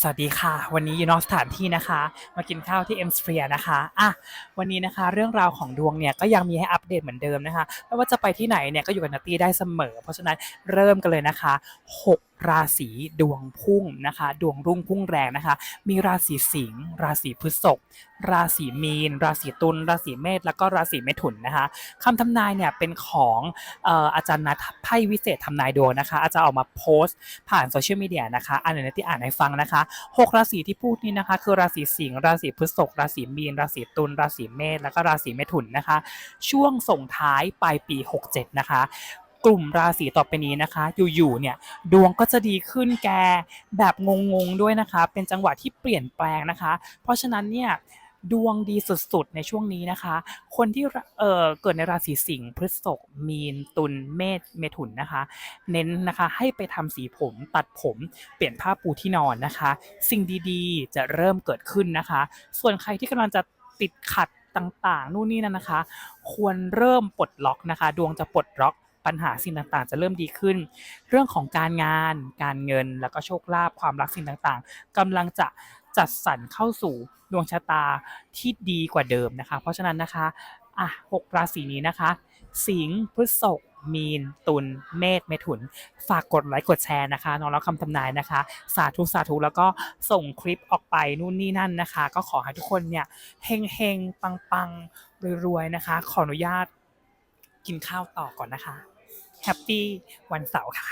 สวัสดีค่ะ วันนี้อยู่นอกสถานที่นะคะ มากินข้าวที่เอ็มสเฟียนะคะอะวันนี้นะคะเรื่องราวของดวงเนี่ยก็ยังมีให้อัปเดตเหมือนเดิมนะคะไม่ว่าจะไปที่ไหนเนี่ยก็อยู่กับนัตตี้ได้เสมอ เพราะฉะนั้นเริ่มกันเลยนะคะ 6 ราศีดวงพุ่งนะคะ ดวงรุ่งพุ่งแรงนะคะ มีราศีสิงห์ราศีพฤษภราศีมีน ราศีตุลราศีเมษแล้วก็ราศีเมถุนนะคะคำทำนายเนี่ยเป็นของอออาจารย์นัทไพ่วิเศษทำนายดวงนะคะ อาจารย์ออกมาโพสต์ผ่านโซเชียลมีเดียนะคะอ่านในที่อ่านให้ฟังนะคะหกราศีที่พูดนี่นะคะ คือราศีสิงห์ราศีพฤษภราศีมีน ราศีตุลราศีเมษแล้วก็ราศีเมถุนนะคะ ช่วงส่งท้ายปลายปี 67 นะคะ กลุ่มราศีต่อไปนี้นะคะ อยู่ๆเนี่ยดวงก็จะดีขึ้นแกแบบงงๆด้วยนะคะ เป็นจังหวะที่เปลี่ยนแปลงนะคะ เพราะฉะนั้นเนี่ยดวงดีสุดๆ ในช่วงนี้นะคะ คนที่เเกิดในราศีสิงห์พฤษภมีน ตุลเมษเมถุนนะคะ เน้นนะคะให้ไปทำสีผมตัดผมเปลี่ยนผ้าปูที่นอนนะคะ สิ่งดีๆ จะเริ่มเกิดขึ้นนะคะ ส่วนใครที่กำลังจะติดขัดต่างๆ นู่นนี่นั่นนะคะ ควรเริ่มปลดล็อกนะคะ ดวงจะปลดล็อก ปัญหาสิ่งต่างๆ จะเริ่มดีขึ้น เรื่องของการงาน การเงิน แล้วก็โชคลาภความรักสิ่งต่างๆกำลังจะจัดสรรเข้าสู่ดวงชะตาที่ดีกว่าเดิมนะคะ เพราะฉะนั้นนะคะอะหกราศีนี้นะคะ สิงห์พฤษภมีน ตุล เมษ เมถุน ฝากกดไลค์ กดแชร์นะคะ น้องรับคำทำนายนะคะ สาธุ สาธุ แล้วก็ส่งคลิปออกไปนู่นนี่นั่นนะคะ ก็ขอให้ทุกคนเนี่ยเฮงเฮงปังปังรวยๆ นะคะ ขออนุญาตกินข้าวต่อก่อนนะคะ แฮปปี้วันเสาร์ค่ะ